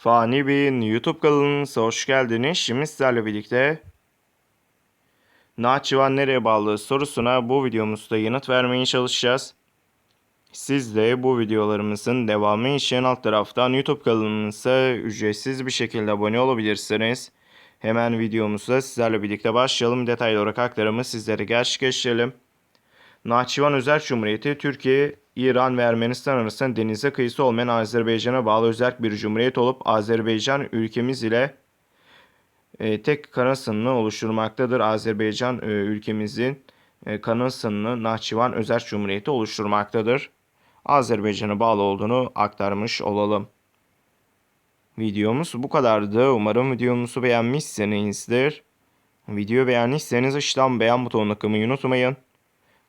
Fani Bey'in YouTube kanalınıza hoş geldiniz. Şimdi sizlerle birlikte Nahçıvan nereye bağlı sorusuna bu videomuzda yanıt vermeye çalışacağız. Siz de bu videolarımızın devamı için alt taraftan YouTube kanalımıza ücretsiz bir şekilde abone olabilirsiniz. Hemen videomuza sizlerle birlikte başlayalım. Detaylı olarak aktarımı sizlere gerçekleştirelim. Nahçıvan Özel Cumhuriyeti Türkiye, İran ve Ermenistan arasında denize kıyısı olmayan Azerbaycan'a bağlı özel bir cumhuriyet olup Azerbaycan ülkemiz ile e, tek kara sınırını oluşturmaktadır. Azerbaycan e, ülkemizin e, kara sınırını Nahçıvan Özel Cumhuriyeti oluşturmaktadır. Azerbaycan'a bağlı olduğunu aktarmış olalım. Videomuz bu kadardı. Umarım videomuzu beğenmişsinizdir. Video beğendiyseniz aşağıdan beğen butonuna tıklamayı unutmayın.